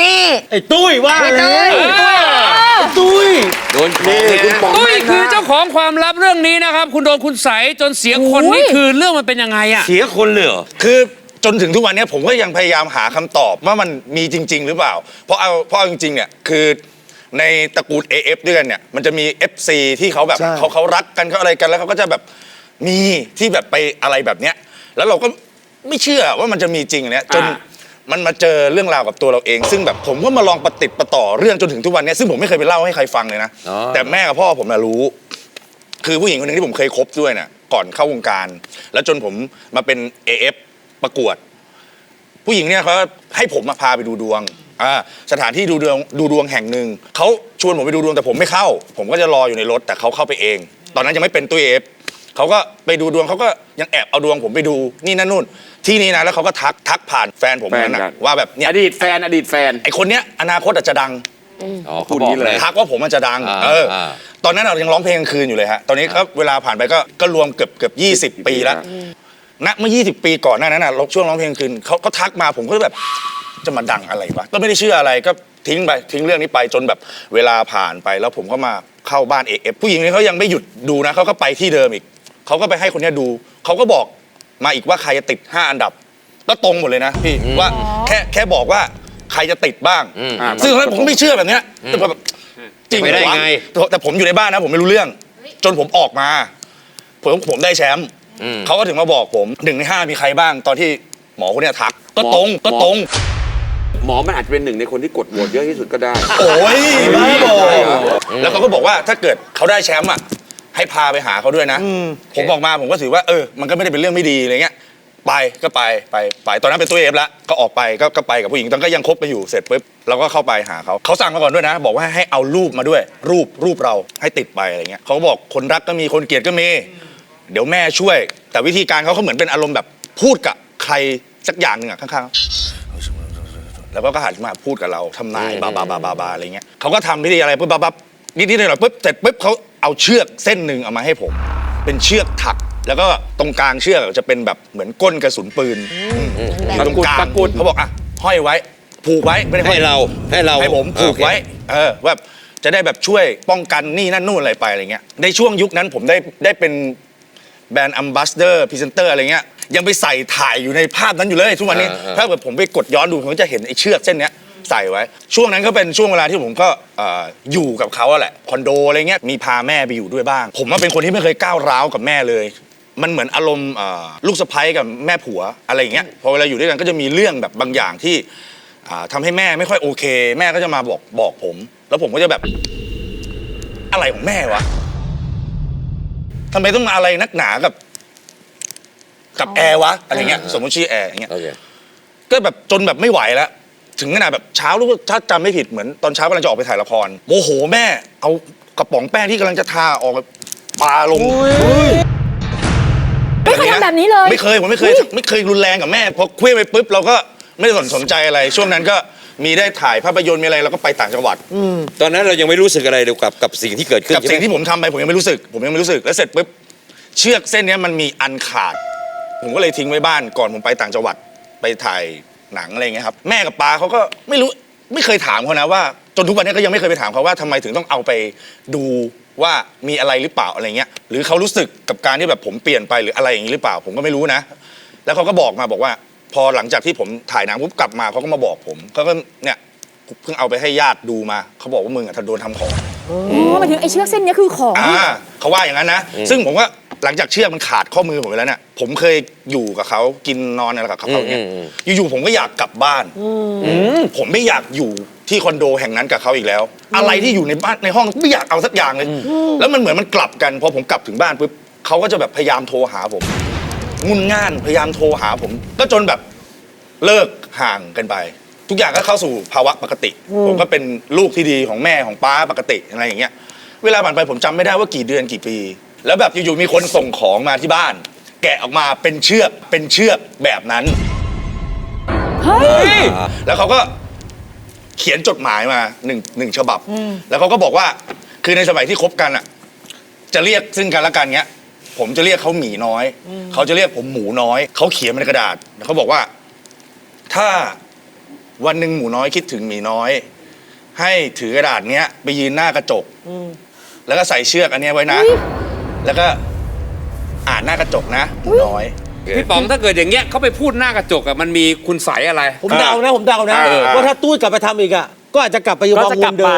นี่ไอ้ตุ้ยว่าพี่แล้ตุ้ยวตุ้ยโดนของเนี่ยคุณป๋องตุ้ยคือเจ้าของความลับเรื่องนี้นะครับ คุณโดนคุณใสยจนเสียคนนี่คือเรื่องมันเป็นยังไงอะเสียคนเลยเหรอคือจนถึงทุกวันเนี้ยผมก็ยังพยายามหาคำตอบว่ามันมีจริง ๆ หรือเปล่า เพราะเอาเพราะเอาจริงๆเนี่ยคือในตระกูล AF ด้วยกันเนี่ยมันจะมี FC ที่เขาแบบใช่เขาเขารักกันเขาอะไรกันแล้วเขาก็จะแบบมีที่แบบไปอะไรแบบเนี้ยแล้วเราก็ไม่เชื่อว่ามันจะมีจริงอันเนี้ยจน อ่า มันมาเจอเรื่องราวกับตัวเราเอง ซึ่งแบบผมก็มาลองปฏิดประต่อเรื่องจนถึงทุกวันเนี้ยซึ่งผมไม่เคยไปเล่าให้ใครฟังเลยนะ อ๋อ แต่แม่กับพ่อผมน่ะรู้ คือผู้หญิงคนหนึ่งที่ผมเคยคบด้วยเนี่ยก่อนเข้าวงการ แล้วจนผมมาเป็น AF ประกวด ผู้หญิงเนี่ยเขาให้ผมมาพาไปดูดวงอ่าสถานที่ดูดวงดูดวงแห่งหนึ่งเขาชวนผมไปดูดวงแต่ผมไม่เข้า ผมก็จะรออยู่ในรถแต่เขาเข้าไปเอง ตอนนั้นยังไม่เป็นตัวเอฟ เขาก็ไปดูดวงเขาก็ยังแอบเอาดวงผมไปดูนี่นั่นนู่น ที่นี่นะแล้วเขาก็ทักทักผ่านแฟนผมแฟนนั่นนะกันว่าแบบเนี่ยอดีตแฟนอดีตแฟน ไอคนเนี้ยอนาคตอาจจะดัง อ๋อเขาบอกเลย ทักว่าผมมันจะดัง อ่าเอออา ตอนนั้นเรายังร้องเพลงกลางคืนอยู่เลยฮะ ตอนนี้ก็เวลาผ่านไปก็ก็รวมเกือบเกือบยีปีแล้ว ณ เมื่อ 20 ปีก่อนหน้านั้นนะช่วงร้องเพลงกลางคืนเขาก็ทักมาผมก็แบบจะมาดังอะไรวะ ก็ไม่ได้เชื่ออะไรก็ทิ้งไปทิ้งเรื่องนี้ไปจนแบบเวลาผ่านไปแล้วผมก็มาเข้าบ้านเอฟผู้หญิงนี้เขายังไม่หยุดดูนะเขาก็ไปที่เดิมอีก เขาก็ไปให้คนเนี้ยดูเขาก็บอกมาอีกว่าใครจะติด 5 อันดับก็ตรงหมดเลยนะพี่ว่าแค่แค่บอกว่าใครจะติดบ้างอืมซึ่งตอนนั้นผมไม่เชื่อแบบเนี้ยแต่ผมแบบจริงเหรอไม่ได้วะไงแต่ผมอยู่ในบ้านนะผมไม่รู้เรื่อง จนผมออกมา ผมผมได้แชมป์อืมเขาก็ถึงมาบอกผมหนึ่งในห้ามีใครบ้าง ตอนที่หมอคนเนี้ยทัก ก็หมอตรงก็หมอตรง หมอมันอาจจะเป็นหนึ่งในคนที่กดโหวตเยอะที่สุดก็ได้ โอ้ยบ้าบอใช่ครับแล้วเขาก็บอกว่าถ้าเกิดเขาได้แชมป์อะ ให้พาไปหาเขาด้วยนะ ผมบอกมาผมก็ถือว่าเออมันก็ไม่ได้เป็นเรื่องไม่ดีอะไรเงี้ยไปก็ไปไปไปตอนนั้นเป็นตัวเอฟแล้วก็ออกไปก็ก็ไปกับผู้หญิงตอนนนก็ยังคบกันอยู่เสร็จปุ๊บเราก็เข้าไปหาเขาเขาสั่งมาก่อนด้วยนะ บอกว่าให้เอารูปมาด้วย รูปรูปเราให้ติดไปอะไรเงี้ยเขาก็บอกคนรักก็มีคนเกลียดก็มีเดี๋ยวแม่ช่วย แต่วิธีการเขาเขาเหมือนเป็นอารมณ์แบบพูดกับใครสักอย่างหนึ่งอะข้างๆแล้วก็หันมาพูดกับเราทำนายบาบาบาบาบาอะไรเงี้ยเขาก็ทำพิธีอะไรปุ๊บปั๊บปั๊บนิดๆหน่อยๆปุ๊บเสร็จปุ๊บเขา เอาเชือกเส้นหนึ่งเอามาให้ผม เป็นเชือกถัก แล้วก็ตรงกลางเชือกจะเป็นแบบเหมือนก้นกระสุนปืนอยู่ตรงกลางตะกรุดเขาบอกอะห้อยไว้ ผูกไว้ไม่ได้ให้เราให้เราให้ผมผูกไว้ เออแบบจะได้แบบช่วยป้องกันนี่นั่นนู่นอะไรไปอะไรเงี้ยในช่วงยุคนั้นผมได้ได้เป็นแบรนด์อัมบ s สเดอร์พรีเซนเตอร์อะไรเงี้ยยังไปใส่ถ่ายอยู่ในภาพนั้นอยู่เลยทุกวันนี้อ่าอ่าถ้าเกิดผมไปกดย้อนดูผมก็จะเห็นไอ้เชือกเส้นเนี้ย ใส่ไว้ ช่วงนั้นก็เป็นช่วงเวลาที่ผมก็เอ่ออยู่กับเขาอะแหละคอนโดอะไรเงี้ยมีพาแม่ไปอยู่ด้วยบ้าง ผมว่าเป็นคนที่ไม่เคยก้าวร้าวกับแม่เลย มันเหมือนอารมณ์เอ่อลูกสะใภ้กับแม่ผัวอะไรอย่างเงี้ยพอเวลาอยู่ด้วยกันก็จะมีเรื่องแบบบางอย่างที่อ่าทำาให้แม่ไม่ค่อยโอเค แม่ก็จะมาบอกบอกผม แล้วผมก็จะแบบอะไรของแม่วะทำไมต้องมาอะไรนักหนากับ กับแอร์วะอะไรเงี้ยสมมติชื่อแอร์อย่างเงี้ย โอเค ก็แบบจนแบบไม่ไหวแล้ว ถึงขนาดแบบเช้าลูกถ้าจำไม่ผิดเหมือนตอนเช้ากำลังจะออกไปถ่ายละครโมโหแม่ เอากระป๋องแป้งที่กำลังจะทาออกแบบปาลงไม่เคยทำแบบนี้เลยไม่เคยผมไม่เคยไม่เคยรุนแรงกับแม่พอเคลื่อนไปปุ๊บเราก็ไม่ได้สนสนใจอะไร ช่วงนั้นก็มีได้ถ่ายภาพยนตร์มีอะไรเราก็ไปต่างจังหวัดตอนนั้นเรายังไม่รู้สึกอะไรเกี่ยวกับกับสิ่งที่เกิดขึ้นกับสิ่งใช่ไหมที่ผมทำไปผมยังไม่รู้สึก ผมยังไม่รู้สึกแล้วเสร็จปุ๊บเชือกเส้นเนี้ยมันมีอันขาด ผมก็เลยทิ้งไว้บ้านก่อนผมไปต่างจังหวัดไปถ่าย หนังอะไรเงี้ยครับแม่กับป้าเขาก็ไม่รู้ไม่เคยถามเขานะว่า จนทุกวันนี้ก็ยังไม่เคยไปถามเขาว่าทำไมถึงต้องเอาไปดูว่ามีอะไรหรือเปล่าอะไรเงี้ย หรือเขารู้สึกกับการที่แบบผมเปลี่ยนไปหรืออะไรอย่างนี้หรือเปล่า ผมก็ไม่รู้นะ แล้วเขาก็บอกมาบอกว่า พอหลังจากที่ผมถ่ายหนังปุ๊บกลับมาเขาก็มาบอกผมเขาก็เนี่ยเพิ่งเอาไปให้ญาติดูมาเขาบอกว่ามึงอะถ้าโดนทำของ อ๋อหมายถึงไอ้เชือกเส้นเนี้ยคือของ อ่าเขาว่าอย่างนั้นนะ ซึ่งผมว่า หลังจากเชือกมันขาดข้อมือผมไปแล้วเนี่ยผมเคยอยู่กับเขากินนอนอะไรกับเขาเนี่ยอืมอืมอยู่ๆผมก็อยากกลับบ้านผมไม่อยากอยู่ที่คอนโดแห่งนั้นกับเขาอีกแล้ว อะไรที่อยู่ในบ้านในห้องไม่อยากเอาสักอย่างเลย แล้วมันเหมือนมันกลับกันพอผมกลับถึงบ้านปุ๊บเขาก็จะแบบพยายามโทรหาผมงุนง่านพยายามโทรหาผม ก็จนแบบเลิกห่างกันไป ทุกอย่างก็เข้าสู่ภาวะปกติ ผมก็เป็นลูกที่ดีของแม่ของป้าปกติอะไรอย่างเงี้ยเวลาผ่านไปผมจำไม่ได้ว่ากี่เดือนกี่ปี แล้วแบบอยู่ๆมีคนส่งของมาที่บ้าน แกะออกมาเป็นเชือกเป็นเชือกแบบนั้น เฮ้ย แล้วเขาก็เขียนจดหมายมาหนึ่งหนึ่งฉบับ แล้วเขาก็บอกว่าคือในสมัยที่คบกันอะ จะเรียกซึ่งกันและกันเงี้ย ผมจะเรียกเขาหมีน้อย เขาจะเรียกผมหมูน้อย เขาเขียนมาในกระดาษแล้วเขาบอกว่า ถ้าวันหนึ่งหมูน้อยคิดถึงหมีน้อย ให้ถือกระดาษเนี้ยไปยืนหน้ากระจกแล้วก็ใส่เชือกอันเนี้ยไว้นะ แล้วก็อ่านหน้ากระจกนะหมูน้อย พี่ป๋องถ้าเกิดอย่างเงี้ยเขาไปพูดหน้ากระจกอะมันมีคุณใสยอะไร ผมเดานะผมเดานะ เออ ว่าถ้าตุ้ยกลับไปทำอีกอะก็อาจจะกลับไปอยู่ก็วังจะวกลันบเดิไป ม